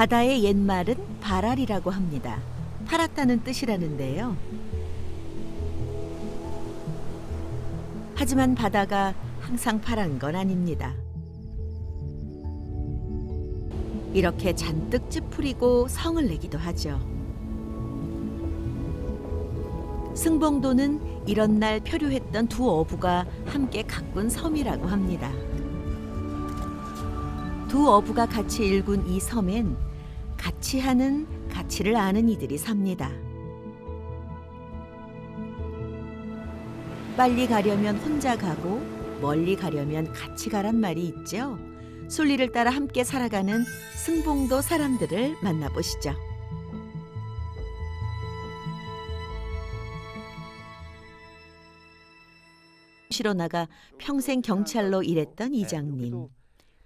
바다의 옛말은 발알이라고 합니다. 팔았다는 뜻이라는데요. 하지만 바다가 항상 파란 건 아닙니다. 이렇게 잔뜩 찌푸리고 성을 내기도 하죠. 승봉도는 이런 날 표류했던 두 어부가 함께 가꾼 섬이라고 합니다. 두 어부가 같이 일군 이 섬엔 같이 하는 가치를 아는 이들이 삽니다. 빨리 가려면 혼자 가고 멀리 가려면 같이 가란 말이 있죠. 순리를 따라 함께 살아가는 승봉도 사람들을 만나보시죠. 시로 나가 평생 경찰로 일했던 이장님.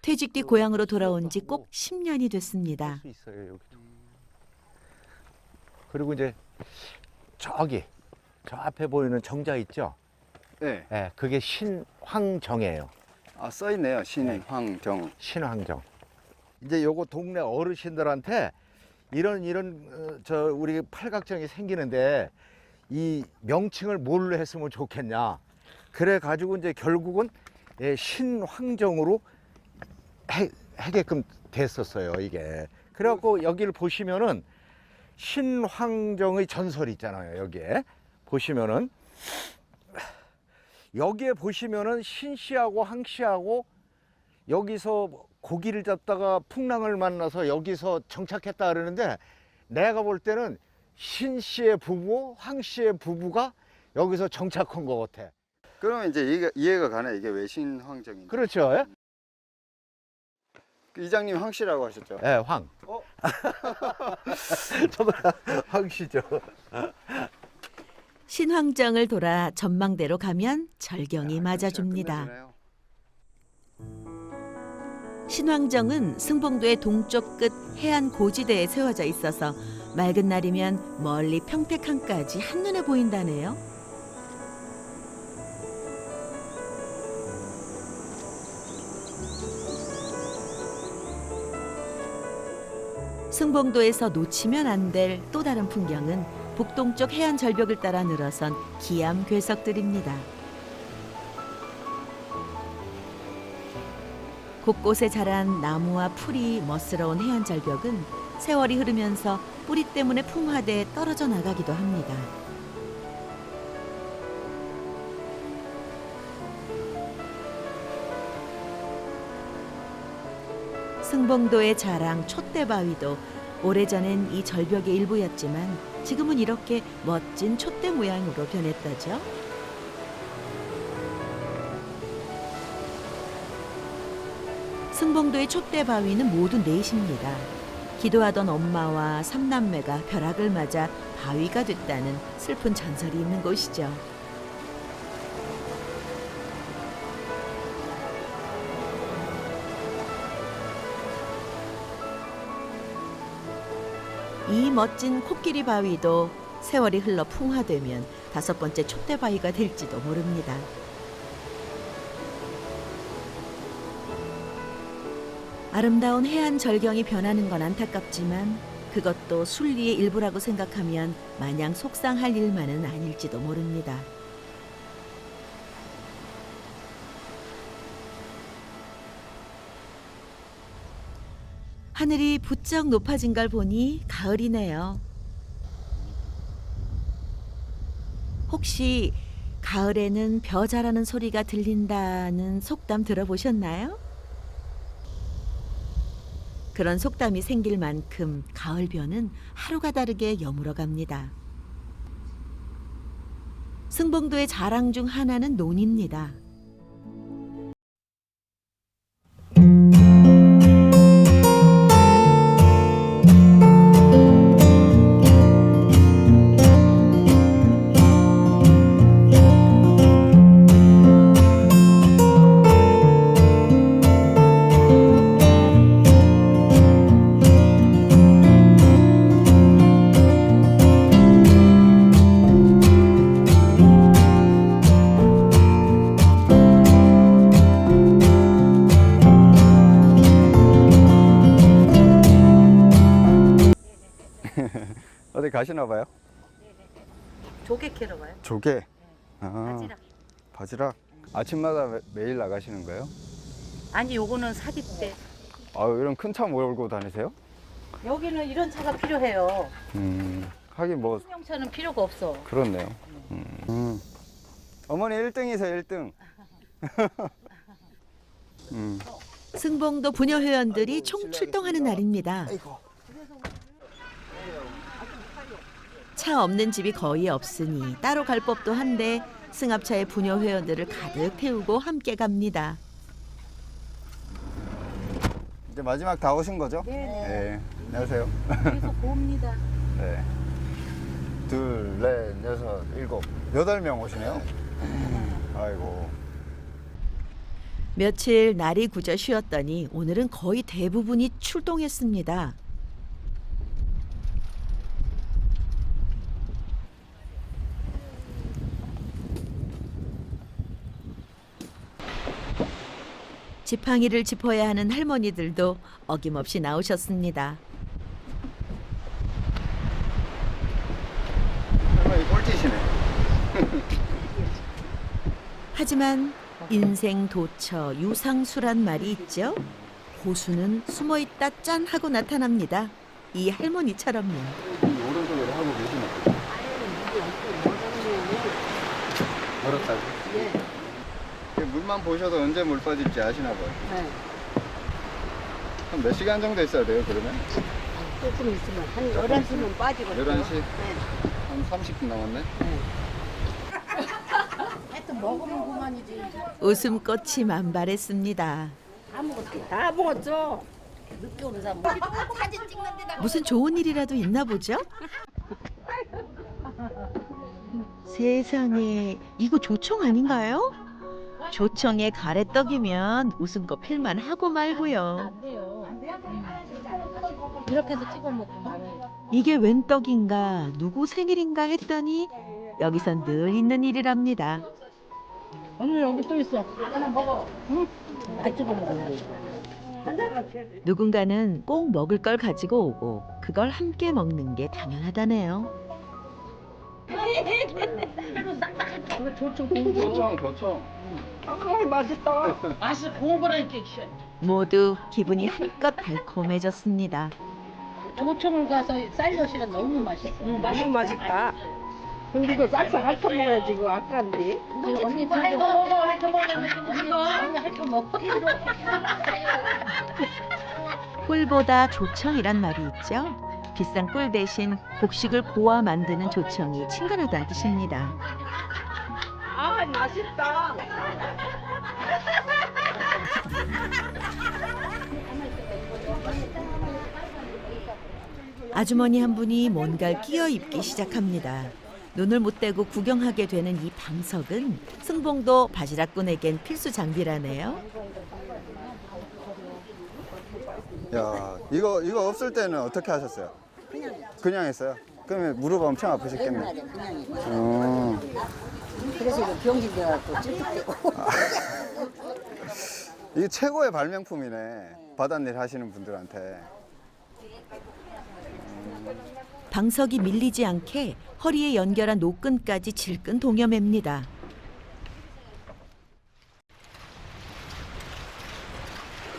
퇴직 뒤 고향으로 돌아온 지 꼭 10년이 됐습니다. 수 있어요 여기도. 그리고 이제 저기 저 앞에 보이는 정자 있죠? 네. 예, 그게 신황정이에요. 아, 써 있네요. 신황정. 신황정. 이제 요거 동네 어르신들한테 이런 이런 어, 저 우리 팔각정이 생기는데 이 명칭을 뭘로 했으면 좋겠냐. 그래 가지고 이제 결국은 예, 신황정으로 해, 하게끔 됐었어요 이게. 그래갖고 여기를 보시면은 신황정의 전설이 있잖아요 여기에 보시면은 여기에 보시면은 신씨하고 항씨하고 여기서 고기를 잡다가 풍랑을 만나서 여기서 정착했다 그러는데 내가 볼 때는 신씨의 부부, 황씨의 부부가 여기서 정착한 것 같아. 그러면 이제 이해가, 이해가 가네. 이게 왜 신황정인지. 그렇죠? 예? 이장님 황씨라고 하셨죠? 예, 황. 어? 저도 황씨죠. 신황정을 돌아 전망대로 가면 절경이 맞아줍니다. 끝내주네요. 신황정은 승봉도의 동쪽 끝 해안 고지대에 세워져 있어서 맑은 날이면 멀리 평택항까지 한눈에 보인다네요. 승봉도에서 놓치면 안 될 또 다른 풍경은 북동쪽 해안 절벽을 따라 늘어선 기암 괴석들입니다. 곳곳에 자란 나무와 풀이 멋스러운 해안 절벽은 세월이 흐르면서 뿌리 때문에 풍화돼 떨어져 나가기도 합니다. 승봉도의 자랑 촛대바위도 오래전엔 이 절벽의 일부였지만 지금은 이렇게 멋진 촛대 모양으로 변했다죠. 승봉도의 촛대 바위는 모두 넷입니다. 기도하던 엄마와 삼남매가 벼락을 맞아 바위가 됐다는 슬픈 전설이 있는 곳이죠. 이 멋진 코끼리 바위도 세월이 흘러 풍화되면 다섯 번째 촛대 바위가 될지도 모릅니다. 아름다운 해안 절경이 변하는 건 안타깝지만 그것도 순리의 일부라고 생각하면 마냥 속상할 일만은 아닐지도 모릅니다. 하늘이 부쩍 높아진 걸 보니 가을이네요. 혹시 가을에는 벼 자라는 소리가 들린다는 속담 들어보셨나요? 그런 속담이 생길 만큼 가을벼는 하루가 다르게 여물어 갑니다. 승봉도의 자랑 중 하나는 논입니다. 가시나 봐요? 조개 캐러 가요. 조개. 아, 바지락. 바지락. 아침마다 매, 매일 나가시는 거예요? 아니 요거는 사립대. 아, 이런 큰 차 몰고 다니세요? 여기는 이런 차가 필요해요. 음, 하긴 뭐 승용차는 필요가 없어. 그렇네요. 음. 음. 어머니 1등이세요, 1등. 음. 승봉도 부녀 회원들이 총 출동하는 날입니다. 차 없는 집이 거의 없으니 따로 갈 법도 한데 승합차에 부녀 회원들을 가득 태우고 함께 갑니다. 이제 마지막 다 오신 거죠? 네. 안녕하세요. 계속 봅니다. 네. 둘, 넷, 여섯, 일곱, 여덟 명 오시네요. 아이고. 며칠 날이 굳어 쉬었더니 오늘은 거의 대부분이 출동했습니다. 지팡이를 짚어야 하는 할머니들도 어김없이 나오셨습니다. 할머니 꼴찌시네. 하지만 인생 도처 유상수란 말이 있죠. 고수는 숨어 있다 짠 하고 나타납니다. 이 할머니처럼요. 오른쪽으로 하고 계시네. 멀었다고? 예. 물만 보셔도 언제 물 빠질지 아시나 봐요. 네. 한 몇 시간 정도 있어야 돼요, 그러면? 조금 있으면 한 11시면 빠지거든요. 11시? 네. 한 30분 남았네? 하여튼 먹으면 그만이지. 웃음꽃이 만발했습니다. 다 먹었지. 다 먹었죠. 늦게 오는 사람. 사진 찍는데다. 무슨 좋은 일이라도 있나 보죠? 세상에 이거 조청 아닌가요? 조청에 가래떡이면 웃음꽃 필만 하고 말고요. 이렇게 해서 찍어 먹고. 이게 웬 떡인가 누구 생일인가 했더니 여기선 늘 있는 일이랍니다. 언니 여기 또 있어. 하나 먹어. 응? 다 찍어 먹어. 누군가는 꼭 먹을 걸 가지고 오고 그걸 함께 먹는 게 당연하다네요. 조청. 교청, 교청. 아 맛있다. 맛있어. 공부라니까. 모두 기분이 한껏 달콤해졌습니다. 조청을 가서 쌀젓이가 너무 맛있어. 응, 너무 맛있다. 근데 이거 싹싹 핥아 먹어야지 이거 아까운데. 언니 할거 먹어. 할거 먹어. 언니 할거 먹고. 꿀보다 조청이란 말이 있죠. 비싼 꿀 대신 곡식을 고아 만드는 조청이 친근하다는 뜻입니다. 아 맛있다. 아주머니 한 분이 뭔가를 끼어 입기 시작합니다. 눈을 못 떼고 구경하게 되는 이 방석은 승봉도 바지락꾼에겐 필수 장비라네요. 야, 이거, 이거 없을 때는 어떻게 하셨어요? 그냥. 했어요? 그러면 무릎 엄청 아프셨겠네. 그냥 그냥 이거. 어. 그래서 이거 병신 돼갖고 찔뚝대고. 이게 최고의 발명품이네. 바닷일 하시는 분들한테. 방석이 밀리지 않게 허리에 연결한 노끈까지 질끈 동여맵니다.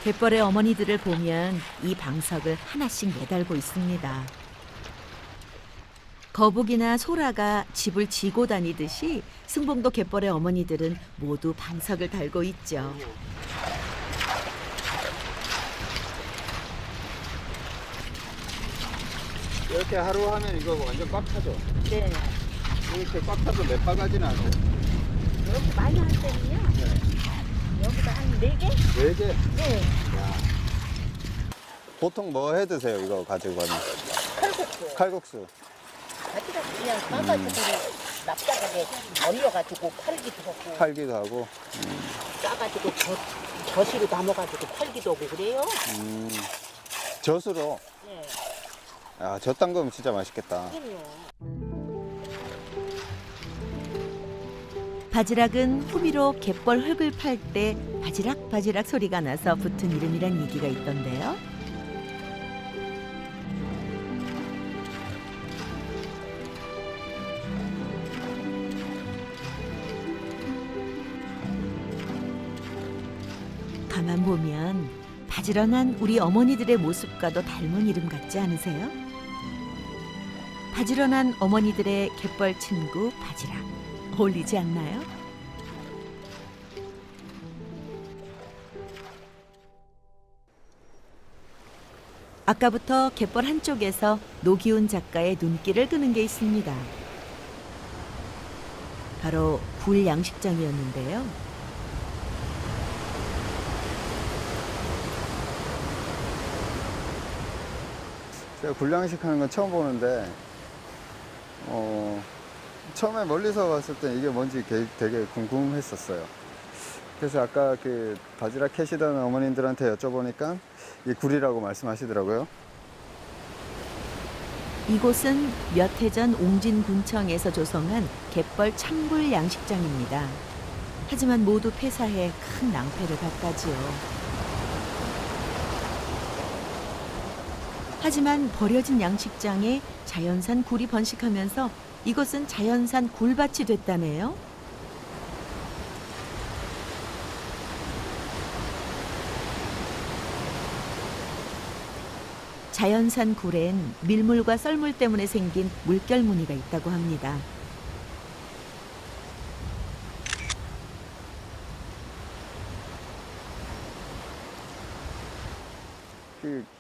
갯벌의 어머니들을 보면 이 방석을 하나씩 매달고 있습니다. 거북이나 소라가 집을 지고 다니듯이 승봉도 갯벌의 어머니들은 모두 방석을 달고 있죠. 이렇게 하루 하면 이거 완전 꽉 차죠? 네. 이렇게 꽉 차도 몇 바가지는 안 돼요. 이렇게 많이 할 때는요. 여기다 한 네 개? 네 개? 네. 보통 뭐 해 드세요, 이거 가지고 가면? 칼국수. 칼국수. 바지락 그냥 싸가지고 납작하게 얼려가지고 팔기도 하고 팔기도 하고. 싸가지고 저, 젖으로 담아가지고 팔기도 하고 그래요. 음. 젖으로. 네. 야, 젖 담그면 진짜 맛있겠다. 그럼요. 바지락은 호미로 갯벌 흙을 팔 때 바지락 바지락 소리가 나서 붙은 이름이란 얘기가 있던데요. 가만 보면 바지런한 우리 어머니들의 모습과도 닮은 이름 같지 않으세요? 바지런한 어머니들의 갯벌 친구 바지락 어울리지 않나요? 아까부터 갯벌 한쪽에서 노기훈 작가의 눈길을 끄는 게 있습니다. 바로 굴 양식장이었는데요. 제가 굴량식 하는 건 처음 보는데 어, 처음에 멀리서 봤을 때 이게 뭔지 게- 되게 궁금했었어요. 그래서 아까 그 바지락 캐시던 어머님들한테 여쭤보니까 이 굴이라고 말씀하시더라고요. 이곳은 몇 해 전 옹진군청에서 조성한 갯벌 창굴 양식장입니다. 하지만 모두 폐사해 큰 낭패를 봤다지요. 하지만 버려진 양식장에 자연산 굴이 번식하면서 이것은 자연산 굴밭이 됐다네요. 자연산 굴엔 밀물과 썰물 때문에 생긴 물결 무늬가 있다고 합니다.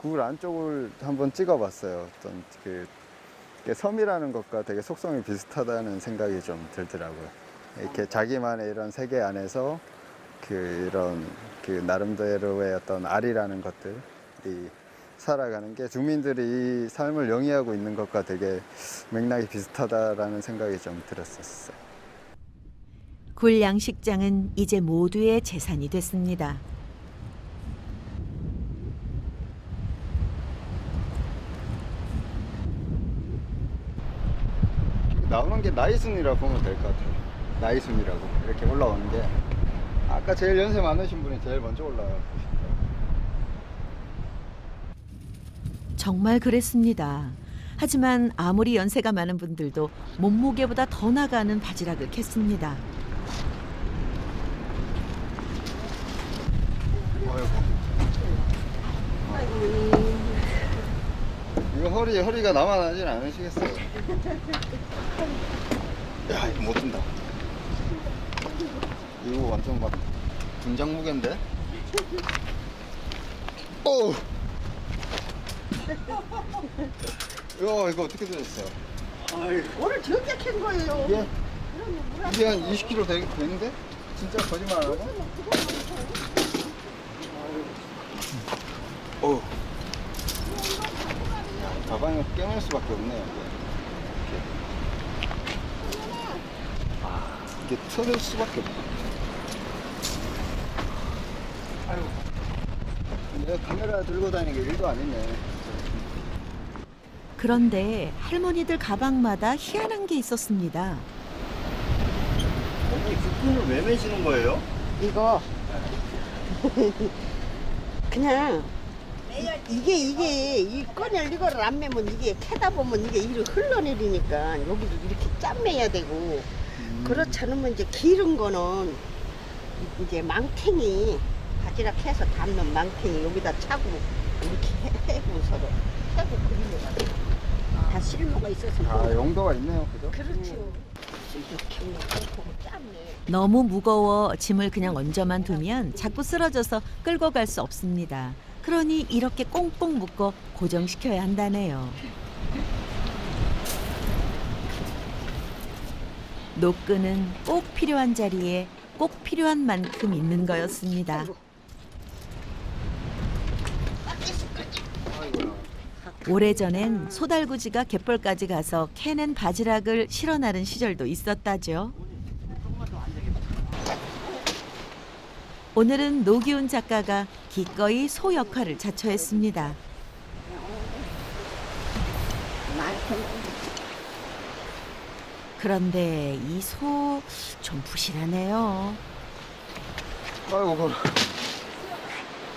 그굴 안쪽을 한번 찍어봤어요. 어떤 그, 그 섬이라는 것과 되게 속성이 비슷하다는 생각이 좀 들더라고요. 이렇게 자기만의 이런 세계 안에서 그 이런 그 나름대로의 어떤 알이라는 것들이 살아가는 게 주민들이 이 삶을 영위하고 있는 것과 되게 맥락이 비슷하다라는 생각이 좀 들었었어요. 굴 양식장은 이제 모두의 재산이 됐습니다. 나오는 게 나이순이라고 보면 될 것 같아요. 나이순이라고 이렇게 올라오는 게 아까 제일 연세 많으신 분이 제일 먼저 올라가고 정말 그랬습니다. 하지만 아무리 연세가 많은 분들도 몸무게보다 더 나가는 바지락을 캤습니다. 허리 허리가 남아나진 않으시겠어요? 야 이거 못 든다. 이거 완전 막 분장 무게인데? 오. 이거 이거 어떻게 되셨어요? 오늘 저렇게 캔 거예요. 이게 이게 한 20kg 되, 되는데? 진짜 거짓말 안 하고? 어. 야, 가방에 껴낼 수밖에 없네요. 이게. 아, 이게 터질 수밖에 없네. 아유. 내가 카메라 들고 다니는 게 일도 아니네. 그런데 할머니들 가방마다 희한한 게 있었습니다. 어머니 그 끈을 왜 매시는 거예요? 이거 그냥 이게 이게 이 꺼낼 이거를 안 매면 이게 캐다 보면 이게 이리 흘러내리니까 여기도 이렇게 짠 매야 되고 그렇지 않으면 이제 기른 거는 이제 망탱이 바지락 해서 담는 망탱이 여기다 차고 이렇게 해고 서로 해고 그리면 다 실무가 있어서 아, 뭐. 용도가 있네요. 그죠? 그렇죠 이렇게 짠네 너무 무거워 짐을 그냥 얹어만 두면 자꾸 쓰러져서 끌고 갈 수 없습니다. 그러니 이렇게 꽁꽁 묶어 고정시켜야 한다네요. 노끈은 꼭 필요한 자리에 꼭 필요한 만큼 있는 거였습니다. 오래전엔 소달구지가 갯벌까지 가서 캐낸 바지락을 실어 나른 시절도 있었다죠. 오늘은 노기훈 작가가 기꺼이 소 역할을 자처했습니다. 그런데 이 소 좀 부실하네요. 아이고, 그럼.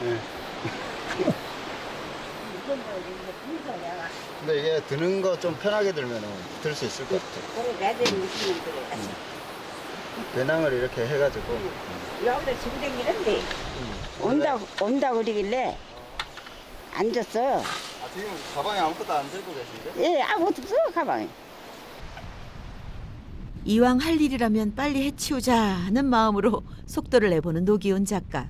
네. 근데 이게 드는 거 좀 편하게 들면 들수 있을 것 같아요. 그래 내들 무시는 그래 배낭을 이렇게 해가지고. 여기다 짐댕기는데 온다 온다 온다 그러길래 앉았어. 아, 지금 가방에 아무것도 안 들고 계신데? 예, 아무것도 없어 가방에. 이왕 할 일이라면 빨리 해치우자는 마음으로 속도를 내보는 노기훈 작가.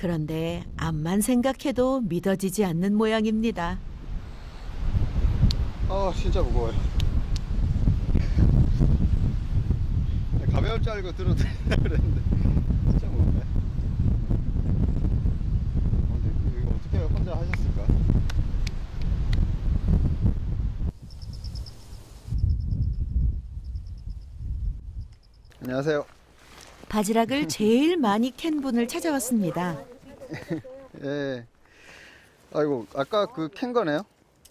그런데 암만 생각해도 믿어지지 않는 모양입니다. 아 진짜 무거워요. 가벼울 줄 알고 되나 그랬는데 진짜 무겁네. 어, 근데 이거 어떻게 혼자 하셨을까? 안녕하세요. 바지락을 제일 많이 캔 분을 찾아왔습니다. 예. 아이고 아까 그 캔 거네요?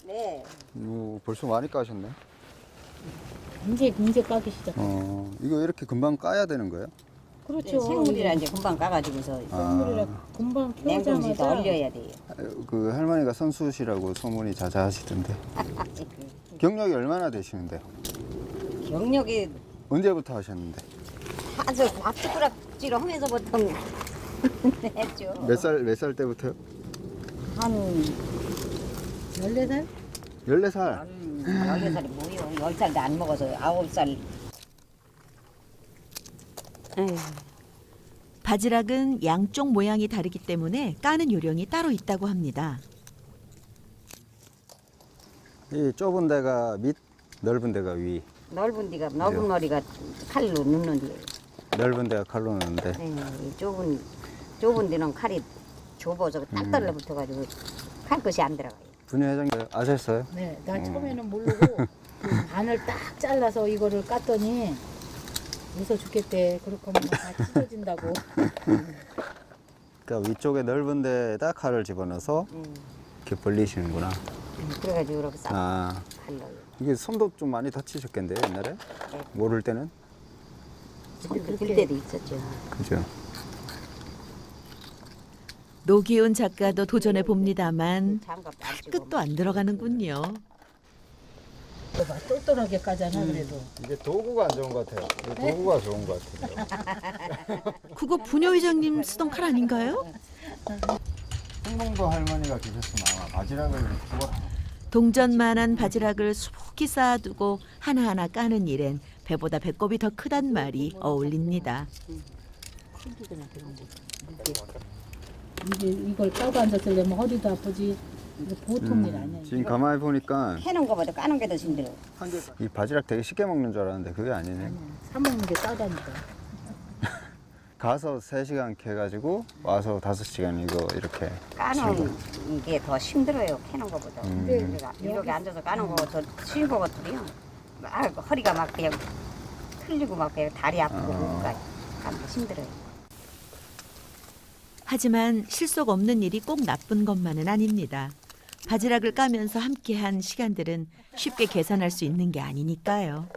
네. 오, 벌써 많이 까셨네. 이제 이제 까기 시작. 어 이거 이렇게 금방 까야 되는 거예요? 그렇죠. 생물이라 이제 금방 까가지고서 생물이라 아, 금방 냉동실에 키우자마자 얼려야 돼요. 그 할머니가 선수시라고 소문이 자자하시던데. 경력이 얼마나 되시는데요? 경력이 언제부터 하셨는데? 아주 밥숟가락질을 하면서부터 했죠. 몇 살 몇 살 때부터요? 한 14살? 14살. 음, 14살이 뭐요? 10살도 안 먹어서 9살. 바지락은 양쪽 모양이 다르기 때문에 까는 요령이 따로 있다고 합니다. 이 좁은 데가 밑, 넓은 데가 위. 넓은 데가 넓은 머리가 칼로 넣는 데. 넓은 데가 칼로 넣는데. 이 좁은 좁은 데는 칼이 좁아서 딱 달라붙어 가지고 칼 끝이 안 들어가요. 분유 회장님 아셨어요? 네, 나 처음에는 모르고 그 반을 딱 잘라서 이거를 깠더니 웃어 죽겠대. 그렇게 하면 다 찢어진다고. 그러니까 위쪽에 넓은 데에다 칼을 집어넣어서 음, 이렇게 벌리시는구나. 음, 그래가지고 이렇게 싹 아, 칼로. 이게 손도 좀 많이 다치셨겠는데 옛날에? 모를 때는? 그때도 있었죠. 그죠? 노기훈 작가도 도전해 봅니다만 장갑 안 끼고 끝도 안 들어가는군요. 봐, 똘똘하게 까잖아 그래도. 이게 도구가 안 좋은 것 같아요. 도구가 좋은 것 같아요. 그거 부녀 회장님 쓰던 칼 아닌가요? 홍봉도 할머니가 계셨으면 아마 바지락을 구워 동전만한 바지락을 수북히 쌓아두고 하나하나 까는 일엔 배보다 배꼽이 더 크단 말이 어울립니다. 이게 이걸 까고 앉았으려면 허리도 아프지. 이거 보통 일 아니야. 지금 가만히 보니까 캐는 거보다 까는 게 더 힘들어. 이 바지락 되게 쉽게 먹는 줄 알았는데 그게 아니네. 사 먹는 게 싸다니까. 가서 3시간 캐가지고 와서 5시간 이거 이렇게 까는 게 더 힘들어요. 캐는 거보다. 음. 우리가 이렇게 앉아서 까는 거가 더 쉬운 거 같더래요. 아, 허리가 막 그냥 틀리고 막 그냥 다리 아프고 아. 그러니까 까는 게 힘들어요. 하지만 실속 없는 일이 꼭 나쁜 것만은 아닙니다. 바지락을 까면서 함께한 시간들은 쉽게 계산할 수 있는 게 아니니까요.